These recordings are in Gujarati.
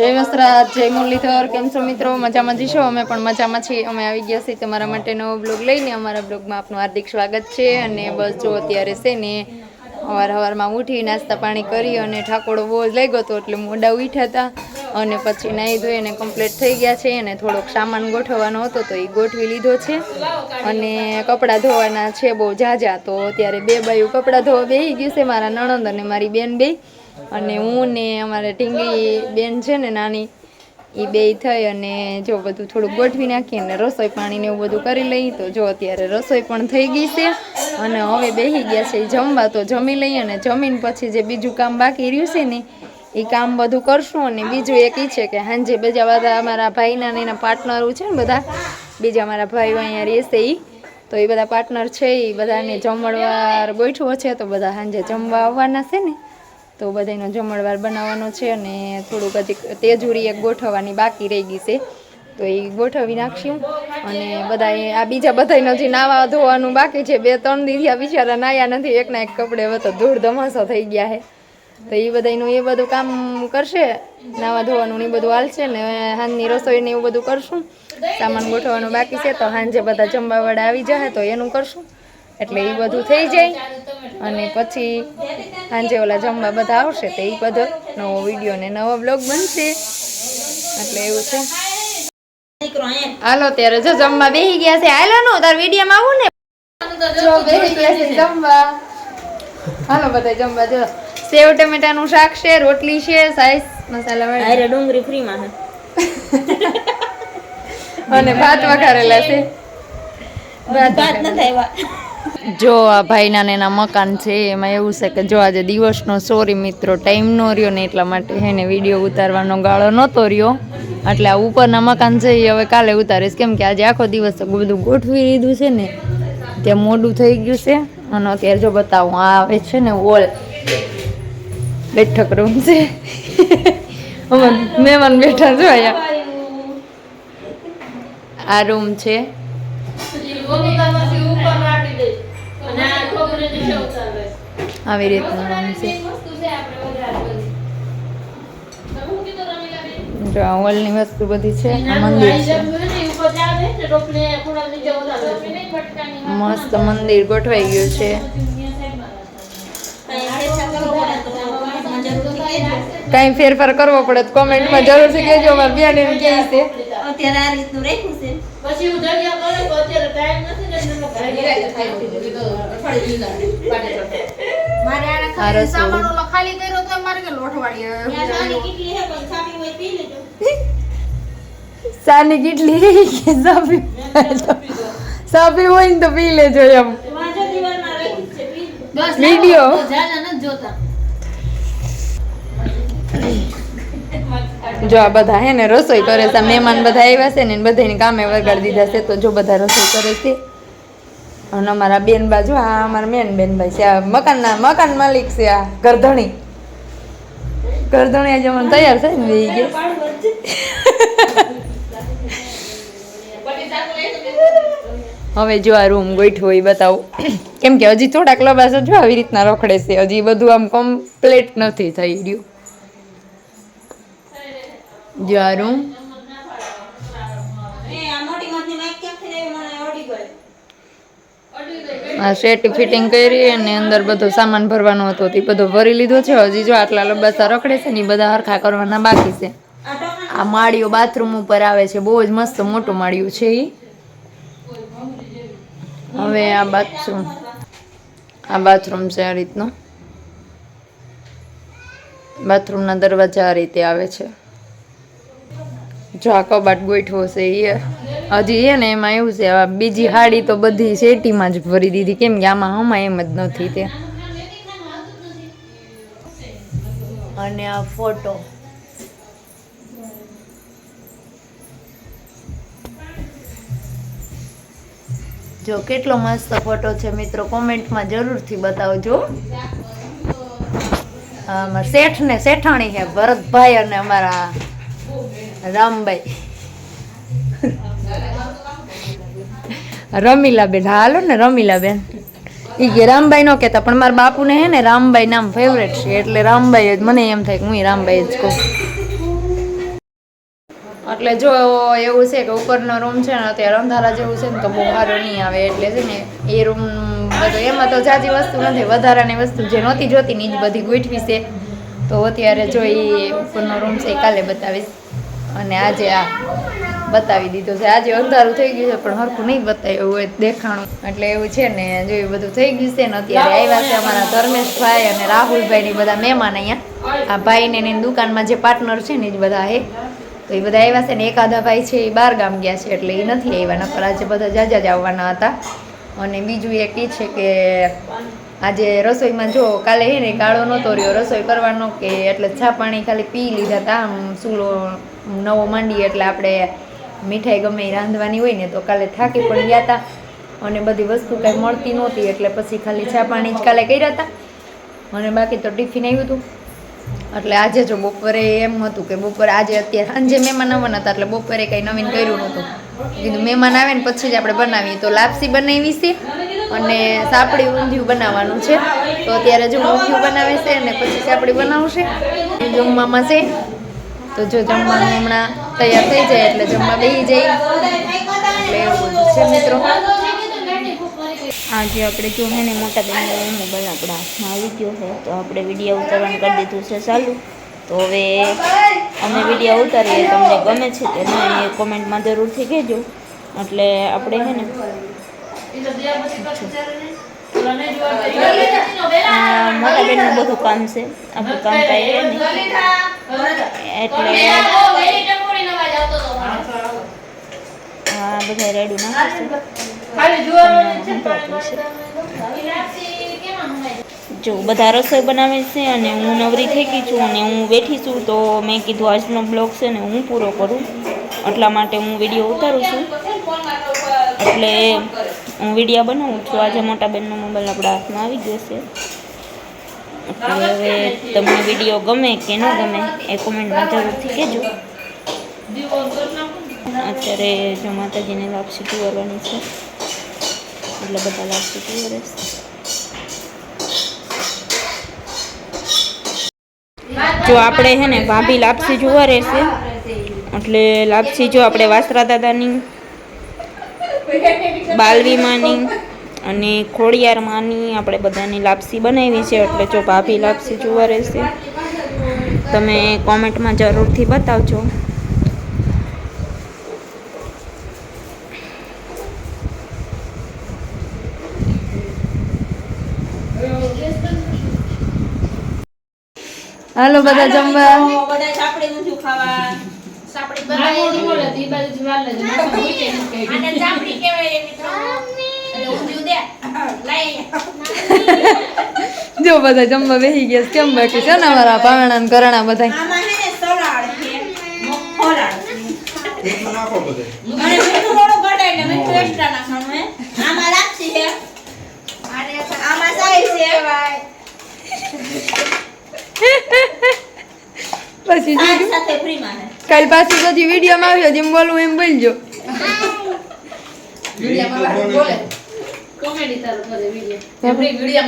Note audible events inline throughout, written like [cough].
જય વસ્ત્રાજ, જય મુરલીધર, કેમ છો મિત્રો? મજામાં જઈશો અમે પણ મજામાં છીએ. અમે આવી ગયા છીએ તમારા માટે નવો બ્લોગ લઈને. અમારા બ્લોગમાં આપનું હાર્દિક સ્વાગત છે. અને બસ જો અત્યારે છે ને સવાર સવારમાં ઉઠી નાસ્તા પાણી કરી અને ઠાકોડો બહુ જ લાગ્યો હતો એટલે મોડા ઉઠ્યા હતા. અને પછી નાહી ધોઈને કમ્પ્લીટ થઈ ગયા છે. અને થોડોક સામાન ગોઠવવાનો હતો તો એ ગોઠવી લીધો છે. અને કપડાં ધોવાના છે બહુ ઝાઝા. તો અત્યારે બે બાયું કપડાં ધોવા બેસી ગયું છે. મારા નણંદ અને મારી બેન બે અને હું ને અમારે ઢીંગલી બેન છે ને નાની એ બે થઈ અને જો બધું થોડુંક ગોઠવી નાખીએ અને રસોઈ પાણી ને એવું બધું કરી લઈએ તો જો અત્યારે રસોઈ પણ થઈ ગઈ છે. અને હવે બેસી ગયા છે જમવા, તો જમી લઈએ અને જમીન પછી જે બીજું કામ બાકી રહ્યું છે ને એ કામ બધું કરશું. અને બીજું એક ઈ છે કે સાંજે બીજા બધા અમારા ભાઈના એના પાર્ટનરો છે ને બધા, બીજા મારા ભાઈઓ અહીંયા રહેશે એ તો એ બધા પાર્ટનર છે એ બધાને જમણવાર ગોઠવો છે, તો બધા સાંજે જમવા આવવાના છે ને. તો બધાનો જમણવાર બનાવવાનો છે અને થોડુંક હજી તેજુરી એક ગોઠવવાની બાકી રહી ગઈ છે. તો એ ગોઠવી નાખશું અને બધા આ બીજા બધાને હજી નાવા ધોવાનું બાકી છે, બે ત્રણ દીધી આ બિચારા નાયા નથી, એકના એક કપડે તો ધૂળ ધમાસો થઈ ગયા છે. તો એ બધાનું એ બધું કામ કરશે, નાવા ધોવાનું એ બધું હાલશે ને હાંજની રસોઈ ને એવું બધું કરશું. સામાન ગોઠવવાનું બાકી છે, તો સાંજે બધા જમવાવાળા આવી જાય તો એનું કરશું. એટલે એ બધું થઈ જાય. અને પછી સાંજે ઓલા જમવા બધા આવશે તો એ બધો નવો વીડિયો ને નવો બ્લોગ બનશે. એટલે એવું છે. હાલો ત્યારે જો જમવા બેસી ગયા છે. હાલો નો તાર વિડીયોમાં આવું ને. જો બેસી ગયા છે જમવા. હાલો બધા જમવા જો. સેવ ટમેટાનું શાક છે રોટલી છે સાઈઝ મસાલા વાળી. અરે ડુંગળી ફ્રી માં [laughs] અને ભાત વઘારેલા છે. ભાત નથી આવ્યા. જો આ ભાઈના ને એના મકાન છે, એમાં એવું છે કે જો આજે દિવસનો સોરી મિત્રો ટાઈમ નો રહ્યો ને એટલા માટે એને વીડિયો ઉતારવાનો ગાળો નહોતો રહ્યો. એટલે આ ઉપરના મકાન છે એ હવે કાલે ઉતારીશ. કેમ કે આજે આખો દિવસ બધું ગોઠવી લીધું છે ને ત્યાં મોડું થઈ ગયું છે. અને અત્યારે જો બતાવું, આ આવે છે ને વોલ બેઠક રૂમ છે. મહેમાન બેઠા છો આ રૂમ છે. આવી રીતનું છે. જો વસ્તુ બધી છે મંદિર છે. મસ્ત મંદિર ગોઠવાઈ ગયું છે. કઈ ફેરફાર કરવો પડે તો કોમેન્ટમાં જરૂરથી કહેજો મારે બિયાની કે છે? અત્યારે આ રીતનું રાખ્યું છે. આ રસોડું ચાની કેટલી હે પણ છાપી હોય પી લેજો. સાની કેટલી કે સાપી સાપી હોય ને તો પી લેજો એમ. વાંચો દિવાલમાં જો આ બધા હે રસોઈ કરે છે મહેમાન બધા આવ્યા છે ને બધાને કામે વગાડી દીધા છે, તો જો બધા રસોઈ કરે છે. અને અમારા બેન બાજુ આ અમારા મેન ભાઈ છે, આ મકાનના, મકાન માલિક છે, આ ગરધણી. ગરધણી આજે મને તૈયાર થાય ને ગયા હવે જો આ રૂમ ગોઠવો એ બતાવો. કેમ કે હજી થોડાક લબાસ જો આવી રીતના રખડે છે, હજી બધું આમ કમ્પ્લીટ નથી થઈ રહ્યું. જો આ સેટ ફિટિંગ કરી અને અંદર બધો સામાન ભરવાનો હતો. તે બધો ભરી લીધો છે. હજી જો આટલા લબાસા રખડે છે ને બધા હરખા કરવાના બાકી છે. આ માળીઓ બાથરૂમ ઉપર આવે છે. બહુ જ મસ્ત મોટું માળિયું છે એ હવે આ બાથરૂમ આ બાથરૂમ છે આ રીતનું. બાથરૂમના દરવાજા આ રીતે આવે છે. જો આ કબાટ ગોઠવો છે એ હજી છે ને એમાં એવું છે બીજી હાડી તો બધી શેટીમાં જ ભરી દીધી. કેમ કે આમાં હમણાં એમ જ નથી તે. અને આ ફોટો. જો કેટલો મસ્ત ફોટો છે મિત્રો, કોમેન્ટમાં જરૂરથી બતાવજો. શેઠ ને શેઠાણી છે, ભરતભાઈ અને અમારા રામભાઈ રમીલાબેન હાલો ને રમીલાબેન એ કે રામભાઈ નો કહેતા પણ મારા બાપુને હે ને રામભાઈ નામ ફેવરેટ છે, એટલે રામભાઈ જ, મને એમ થાય કે હું રામભાઈ જ કહું. એટલે જો એવું છે કે ઉપરનો રૂમ છે ને, અત્યારે અંધારા જેવું છે ને, તો બહુ સારો નહીં આવે. એટલે છે ને, એ રૂમ બધું, એમાં તો જાજી વસ્તુ નથી, વધારાની વસ્તુ જે નહોતી જોતી ને જ બધી ગોઠવી છે. તો અત્યારે જો એ ઉપરનો રૂમ છે કાલે બતાવીશ. અને આજે આ બતાવી દીધો છે. આજે અંધારું થઈ ગયું છે, પણ હરખું નહીં બતાવ્યું હોય દેખાણું. એટલે એવું છે ને, જો એ બધું થઈ ગયું છે ને, અત્યારે આવ્યા છે અમારા ધર્મેશભાઈ અને રાહુલભાઈ ને બધા મહેમાન અહીંયા. આ ભાઈ ને એની દુકાનમાં જે પાર્ટનર છે ને, એ બધા હે. તો એ બધા આવ્યા છે ને, એકાદા ભાઈ છે, એ બહાર ગામ ગયા છે, એટલે એ નથી આવ્યા, નકર આજે બધા જાજા જ આવવાના હતા. અને બીજું એક એ છે કે, આજે રસોઈમાં જો કાલે હે ને, કાળો નહોતો રહ્યો, રસોઈ કરવાનો કે એટલે ચા પાણી ખાલી પી લીધા હતા આમ સૂલો નવો માંડીએ એટલે આપણે મીઠાઈ ગમે એ રાંધવાની હોય ને તો કાલે થાકી પણ ગયા હતા અને બધી વસ્તુ કાંઈ મળતી નહોતી એટલે પછી ખાલી ચા પાણી જ કાલે કર્યા હતા અને બાકી તો ટિફિન આવ્યું હતું એટલે આજે જો બપોરે એમ હતું કે બપોરે આજે અત્યારે સાંજે મહેમાન આવવાના હતા એટલે બપોરે કંઈ નવીન કર્યું નહોતું. કીધું મહેમાન આવે ને પછી જ આપણે બનાવીએ. તો લાપસી બનાવી છે અને સાપડી ઊંધિયું બનાવવાનું છે. તો અત્યારે જો ઊંધિયું બનાવે છે અને પછી સાપડી બનાવશે. જમવામાં છે. તો જો જમવાનું હમણાં તૈયાર થઈ જાય એટલે જમવા બેસી જાય છે મિત્રો. આજે આપણે જો હે ને મોટા બેનનો મોબાઈલ આપણા હાથમાં આવી ગયો છે, તો આપણે વીડિયો ઉતારવાનું કરી દીધું છે ચાલુ. તો હવે અમે વીડિયો ઉતારીએ, તમને ગમે છે કે નહીં એ કોમેન્ટમાં જરૂરથી કહેજો. એટલે આપણે હે ને મોટા બેનનું બધું કામ છે, આપણું કામ કાંઈ નહીં. એટલે હા બધા રેડી નાખશે જો બધા રસોઈ બનાવે છે અને હું નવરી થઈ ગઈ છું અને હું બેઠી છું તો મેં કીધું આજનો બ્લોગ છે ને હું પૂરો કરું. એટલા માટે હું વીડિયો ઉતારું છું. એટલે હું વીડિયો બનાવું છું. આજે મોટા બેનનો મોબાઈલ આપણા હાથમાં આવી ગયો છે. એટલે હવે તમને વીડિયો ગમે કે ન ગમે એ કોમેન્ટમાં જરૂરથી કહેજો. અત્યારે જો માતાજીને લાપસી પીવરવાની છે. એટલે બધા લાપસી પીવરે જો આપણે હે ને ભાભી લાપસી જોવા રહેશે એટલે લાપસી જો આપણે વાસરા દાદાની, બાલવીમાની અને ખોડિયારમાંની આપણે બધાની લાપસી બનાવી છે એટલે જો ભાભી લાપસી જોવા રહેશે તમે કોમેન્ટમાં જરૂરથી બતાવજો. હાલો બધા જમવા. બધા સાપડી ઊંધિયું ખાવા. આને ચાપડી કહેવાય મિત્રો એટલે ઊંધિયું દે લઈ [laughs] જો બધા જમવા બેસી ગયા છે. કેમ બાકી છે ને અમારા પાવણા ને ઘરણા બધા કાલ હે પછી સલાડ છે. મોખોલાડ છે. મીઠું નાખો બધે. અને મીઠું થોડું ઘટાય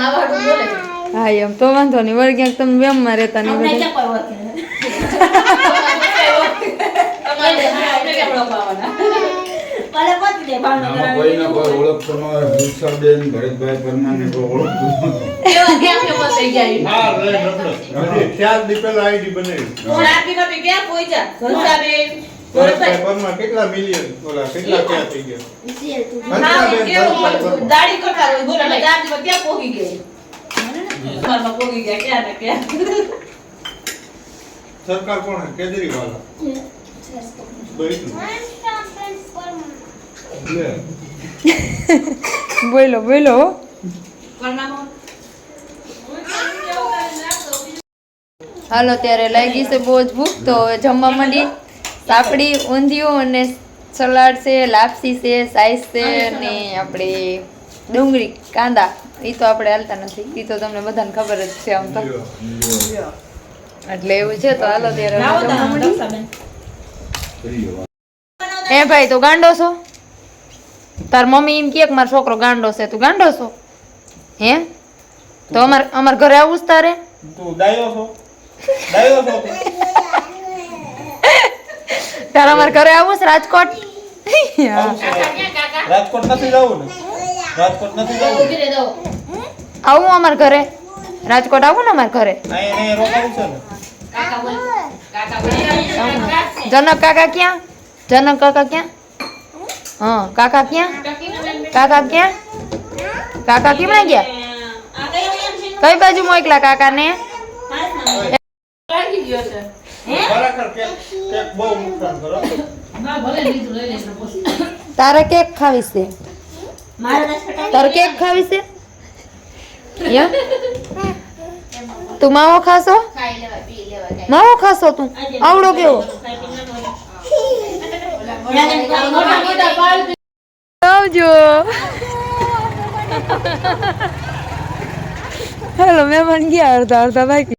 નાખવાનું હે એમ. તો વાંધો નહીં. વળી ક્યાંક તમે વેમમાં રહેતા નહીં બધા. ક્યાં કોઈ ઓળખે ભલે પતી દે ભાવનગર આમાં કોઈને કોઈ ઓળખતો ન હોય. ભૂષાબેન ભરતભાઈ પરમારને કોઈ ઓળખતું નહોતું. હા રે નકળો ચાર દી પહેલા આઈડી બનાવી. ક્યાં પહોંચ્યા ભરતભાઈ ભરતભાઈ. કેટલા મિલિયન ઓલા કેટલા ક્યાં થઈ ગયા? હા, ભરતભાઈ કેવું ભરતભાઈ પરમાર. દાઢી કરતા હોય બોલો ને ચાર દિવસ ક્યાં પોગી ગઈ ઘરમાં પોગી ગયા ક્યાં ને ક્યાં? સરકાર કોણ હે? કેજરીવાલ. બોલો બોલો. હાલો ત્યારે લાગી છે બહુ જ ભૂખ તો જમવા માંડી. સાપડી ઊંધિયું અને સલાડ છે લાપસી છે સાઈઝ છે ને આપણે ડુંગળી કાંદા. એ તો આપણે હાલતા નથી. એ તો તમને બધાને ખબર જ છે આમ તો. એટલે એવું છે તો હાલો ત્યારે. એ ભાઈ તું ગાંડો છો? તાર મમ્મી એમ કહે કે મારો છોકરો ગાંડો છે. તું ગાંડો છો? હે? તો અમાર અમાર ઘરે આવું જ તારે? તું ડાયો છો? ડાયો છો? તારા અમારા ઘરે આવું છે રાજકોટ? હા. રાજકોટ નથી જવું ને? રાજકોટ નથી જવું આવું અમારા ઘરે? રાજકોટ આવું ને અમારા ઘરે? અહીંયા અહીંયા રોકાવું છે ને? જનક કાકા ક્યાં? જનક કાકા ક્યાં? હા કાકા ક્યાં? કાકા ક્યાં? કાકા કેમણા ગયા? આ કઈ એમ છે? કઈ બાજુ મોકલા કાકાને? ખરેખર કેક તારે કેક ખાવી છે? તારે કેક ખાવી છે? તું માવો ખાશો? માવો ખાશો તું? આવડો કેવો? આવજો. [laughs] હેલો મહેમાન ગયા અડધા અડધા બાકી.